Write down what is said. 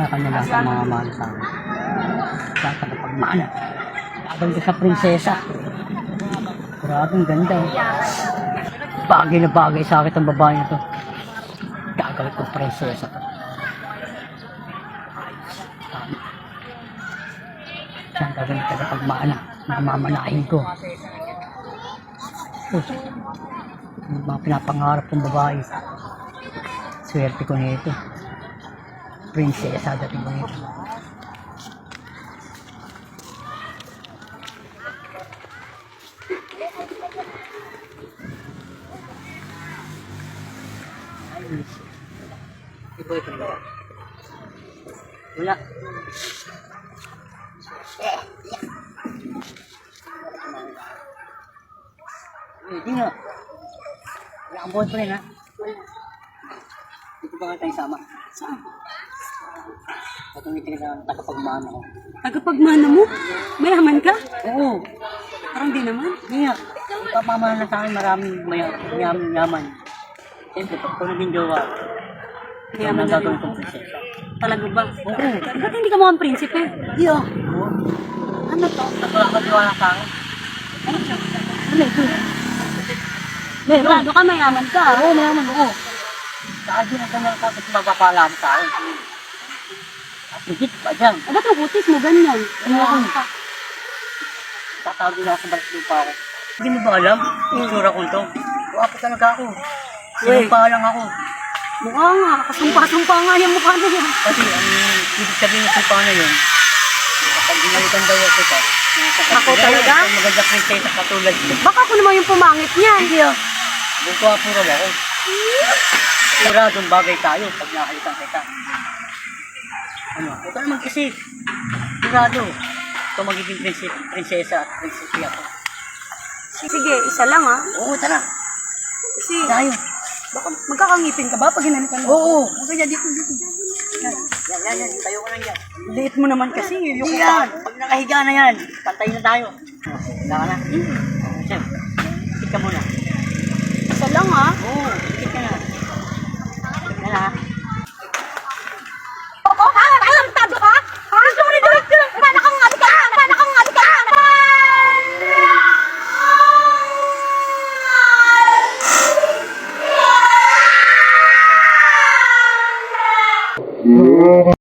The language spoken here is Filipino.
sa kanya lang sa mga mahal sa akin. Sa tagapagmana. Laban ko sa prinsesa. Grabe, ang ganda. oh. Bagay na bagay sa akin ang babae na to. Gagawin ko prinsesa to. Siya ang gagawin tagapagmana. Mamamanahin ko. Oh, yung mga pinapangarap kong babae. Swerte ko nito prinsesa dating ko nito. Ibo ito ba? Wala. Hindi nga. Wala kang boyfriend ha? Dito ba tayo sama? Saan? Patumitin ka sa tagapagmana ko. Tagapagmana mo? Mayaman ka? Oo. Parang di naman. Hindi nga. Ipapamahal na sa akin maraming maya- yaman. yaman. Siyempre, pag ko naging jowa, Mayaman yaman na rin gagawin ako. Talaga ba? Oo. Ba't hindi ka mukhang prinsipe? Hindi ah. Ano to? At wala ka tiwala sa akin. Ano siya? Ano ito? Meron. Sigurado ka mayaman ka. Oo, mayaman ako. Sa akin ang ganyan ka kasi mapapala mo sa akin. At higit pa dyan. Ah, ba't ang kutis mo ganyan? Ano ka? Tatawag din ako sa balik lupa ako. Hindi mo ba alam? Yung itsura ko to. Guwapo talaga ako. Sinumpa lang ako. Mukha nga. Kasumpa-sumpa nga yung mukha na yan. Kasi ang ibig sabihin ng sumpa na yun, kapag ginalitan daw ako ka, Ako talaga? Maganda prinsesa katulad mo. Baka ako naman yung pumangit niyan. Hindi ah. Bugwapo raw ako. Siguradong bagay tayo pag nakalitan kita. Ano? Huwag ka naman kasi. Sigurado. Ito magiging prinsesa, prinsesa at prinsesi ako. Sige, isa lang ah. Oo, tara. Kasi Tayo. baka magkakangipin ka ba pag ginanitan mo? Oo. Huwag ka dito, dito. Yan, yan, yan. yan. Tayo ka lang yan. Liit mo naman kasi. Yung Hindi yan. Pag nakahiga na yan, pantay na tayo. Higa ka na. Siyem. Higit ka muna. ako? Ha? Tatamtado ka? Ha? Sorry, Joy. Paano kang ngabi ka? Paano kang ngabi ka? Yeah.